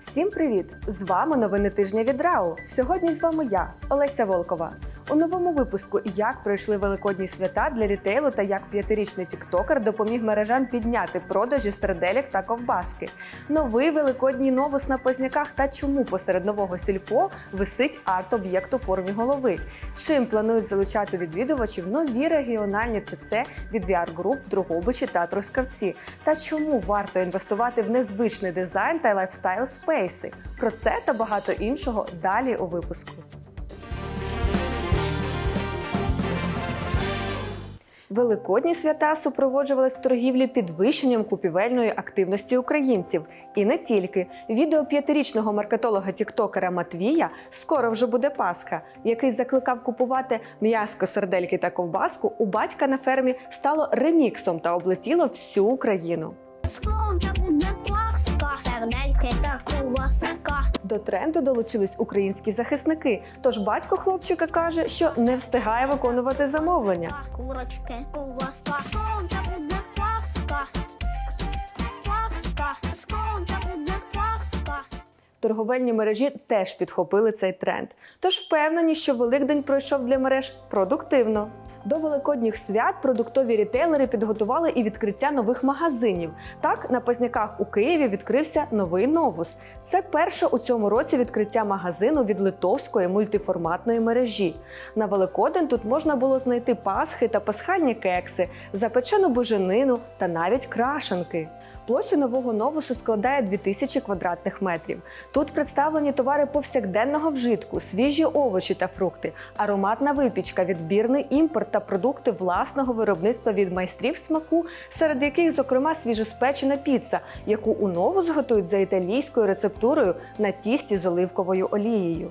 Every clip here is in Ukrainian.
Всім привіт! З вами новини тижня від РАУ. Сьогодні з вами я, Олеся Волкова. У новому випуску як пройшли великодні свята для рітейлу та як п'ятирічний тіктокер допоміг мережам підняти продажі серделек та ковбаски. Новий великодній новус на позняках та чому посеред нового сільпо висить арт-об'єкт у формі голови. Чим планують залучати відвідувачів нові регіональні ТЦ від VR Group в Другобичі та Трускавці? Та чому варто інвестувати в незвичний дизайн та лайфстайл спейси? Про це та багато іншого далі у випуску. Великодні свята супроводжувались торгівлі підвищенням купівельної активності українців. І не тільки відео п'ятирічного маркетолога Тіктокера Матвія скоро вже буде Пасха, який закликав купувати м'яско, сердельки та ковбаску. У батька на фермі стало реміксом та облетіло всю Україну. До тренду долучились українські захисники. Тож батько хлопчика каже, що не встигає виконувати замовлення. Курочки, куласка. Скоро буде Пасха. Торговельні мережі теж підхопили цей тренд. Тож впевнені, що Великдень пройшов для мереж продуктивно. До великодніх свят продуктові рітейлери підготували і відкриття нових магазинів. Так, на Позняках у Києві відкрився новий новус. Це перше у цьому році відкриття магазину від литовської мультиформатної мережі. На Великодень тут можна було знайти пасхи та пасхальні кекси, запечену буженину та навіть крашенки. Площа нового новусу складає 2000 квадратних метрів. Тут представлені товари повсякденного вжитку, свіжі овочі та фрукти, ароматна випічка, відбірний імпорт та продукти власного виробництва від майстрів смаку, серед яких, зокрема, свіжоспечена піца, яку у новус готують за італійською рецептурою на тісті з оливковою олією.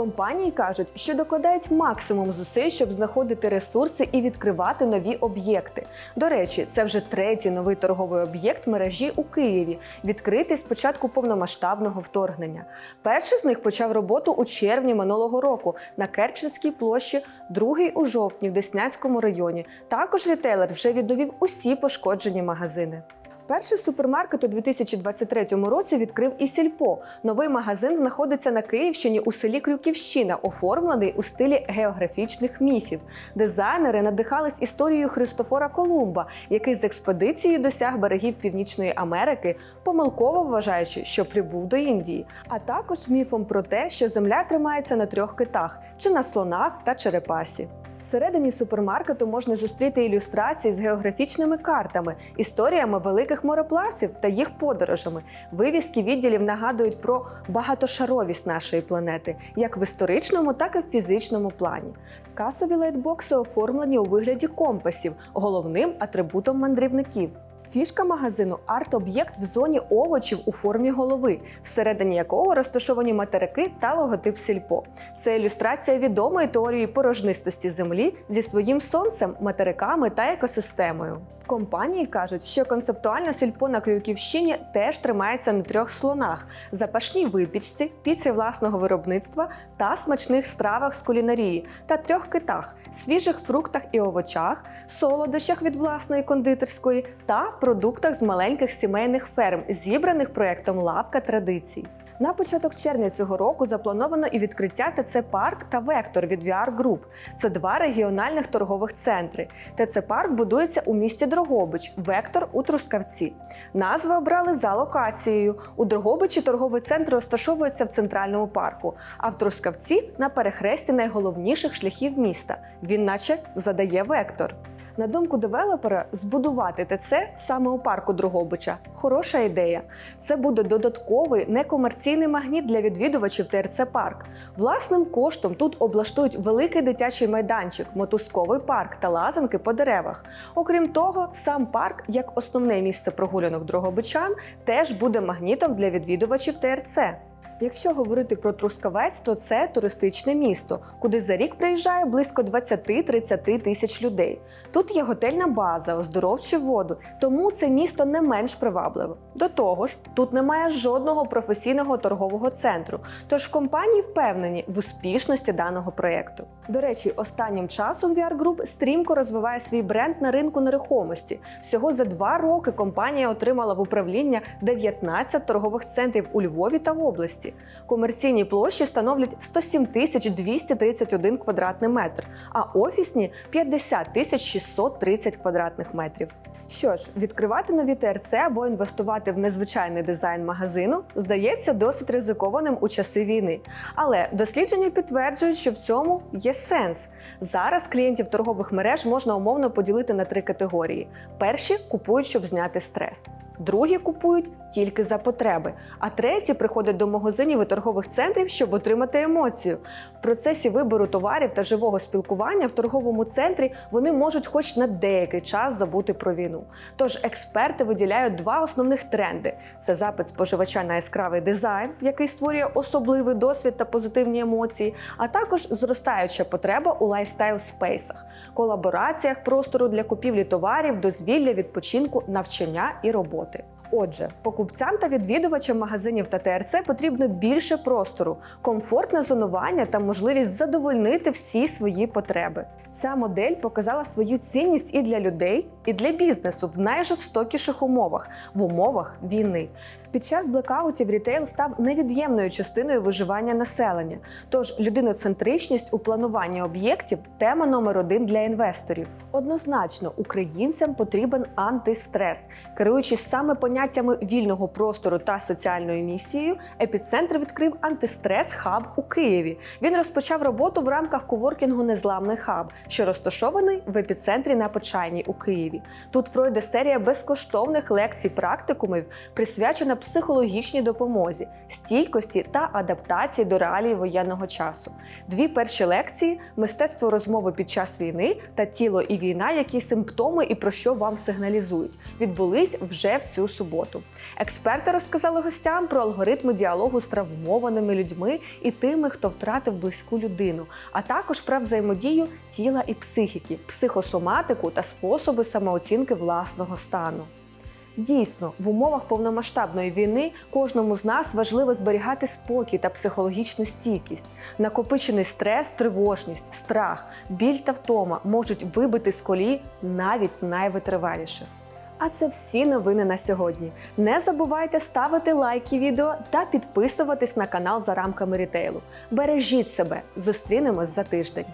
Компанії кажуть, що докладають максимум зусиль, щоб знаходити ресурси і відкривати нові об'єкти. До речі, це вже третій новий торговий об'єкт мережі у Києві, відкритий з початку повномасштабного вторгнення. Перший з них почав роботу у червні минулого року на Керченській площі, другий у жовтні в Деснянському районі. Також рітейлер вже відновив усі пошкоджені магазини. Перший супермаркет у 2023 році відкрив і сільпо. Новий магазин знаходиться на Київщині у селі Крюківщина, оформлений у стилі географічних міфів. Дизайнери надихались історією Христофора Колумба, який з експедицією досяг берегів Північної Америки, помилково вважаючи, що прибув до Індії, а також міфом про те, що земля тримається на трьох китах чи на слонах та черепасі. Всередині супермаркету можна зустріти ілюстрації з географічними картами, історіями великих мореплавців та їх подорожами. Вивіски відділів нагадують про багатошаровість нашої планети, як в історичному, так і в фізичному плані. Касові лайтбокси оформлені у вигляді компасів, головним атрибутом мандрівників. Фішка магазину арт-об'єкт в зоні овочів у формі голови, всередині якого розташовані материки та логотип сільпо. Це ілюстрація відомої теорії порожнистості землі зі своїм сонцем, материками та екосистемою. Компанії кажуть, що концептуально сільпо на Київщині теж тримається на трьох слонах: запашній випічці, піці власного виробництва та смачних стравах з кулінарії та трьох китах, свіжих фруктах і овочах, солодощах від власної кондитерської та продуктах з маленьких сімейних ферм, зібраних проєктом Лавка традицій. На початок червня цього року заплановано і відкриття ТЦ Парк та Вектор від VR Group. Це два регіональних торгових центри. ТЦ Парк будується у місті Дрогобич, Вектор у Трускавці. Назви обрали за локацією. У Дрогобичі торговий центр розташовується в центральному парку, а в Трускавці на перехресті найголовніших шляхів міста. Він наче задає вектор. На думку девелопера, збудувати ТЦ саме у парку Дрогобича хороша ідея. Це буде додатковий некомерційний магніт для відвідувачів ТРЦ Парк. Власним коштом тут облаштують великий дитячий майданчик, мотузковий парк та лазанки по деревах. Окрім того, сам парк, як основне місце прогулянок дрогобичан, теж буде магнітом для відвідувачів ТРЦ. Якщо говорити про Трускавець, то це туристичне місто, куди за рік приїжджає близько 20-30 тисяч людей. Тут є готельна база, оздоровчі воду, тому це місто не менш привабливе. До того ж, тут немає жодного професійного торгового центру, тож компанії впевнені в успішності даного проєкту. До речі, останнім часом VR Group стрімко розвиває свій бренд на ринку нерухомості. Всього за два роки компанія отримала в управління 19 торгових центрів у Львові та області. Комерційні площі становлять 107 тисяч 231 квадратний метр, а офісні 50 тисяч 630 квадратних метрів. Що ж, відкривати нові ТРЦ або інвестувати в незвичайний дизайн магазину здається досить ризикованим у часи війни. Але дослідження підтверджують, що в цьому є сенс. Зараз клієнтів торгових мереж можна умовно поділити на три категорії: перші купують, щоб зняти стрес. Другі купують тільки за потреби, а треті приходять до магазинів і торгових центрів, щоб отримати емоцію. В процесі вибору товарів та живого спілкування в торговому центрі вони можуть хоч на деякий час забути про війну. Тож експерти виділяють два основних тренди: це запит споживача на яскравий дизайн, який створює особливий досвід та позитивні емоції, а також зростаюча потреба у лайфстайл спейсах, колабораціях простору для купівлі товарів, дозвілля, відпочинку, навчання і роботи. Отже, покупцям та відвідувачам магазинів та ТРЦ потрібно більше простору, комфортне зонування та можливість задовольнити всі свої потреби. Ця модель показала свою цінність і для людей, і для бізнесу в найжорстокіших умовах в умовах війни. Під час блекаутів рітейл став невід'ємною частиною виживання населення. Тож людиноцентричність у плануванні об'єктів тема номер один для інвесторів. Однозначно, українцям потрібен антистрес. Керуючись саме поняттями вільного простору та соціальною місією, епіцентр відкрив антистрес хаб у Києві. Він розпочав роботу в рамках коворкінгу Незламний хаб, що розташований в епіцентрі на Почайній у Києві. Тут пройде серія безкоштовних лекцій практикумів, присвячена психологічній допомозі, стійкості та адаптації до реалій воєнного часу. Дві перші лекції мистецтво розмови під час війни та тіло і війна, які симптоми і про що вам сигналізують, відбулись вже в цю суботу. Експерти розказали гостям про алгоритми діалогу з травмованими людьми і тими, хто втратив близьку людину, а також про взаємодію тіла і психіки, психосоматику та способи самооцінки власного стану. Дійсно, в умовах повномасштабної війни кожному з нас важливо зберігати спокій та психологічну стійкість. Накопичений стрес, тривожність, страх, біль та втома можуть вибити з колії навіть найвитриваліших. А це всі новини на сьогодні. Не забувайте ставити лайки відео та підписуватись на канал за рамками рітейлу. Бережіть себе, зустрінемось за тиждень.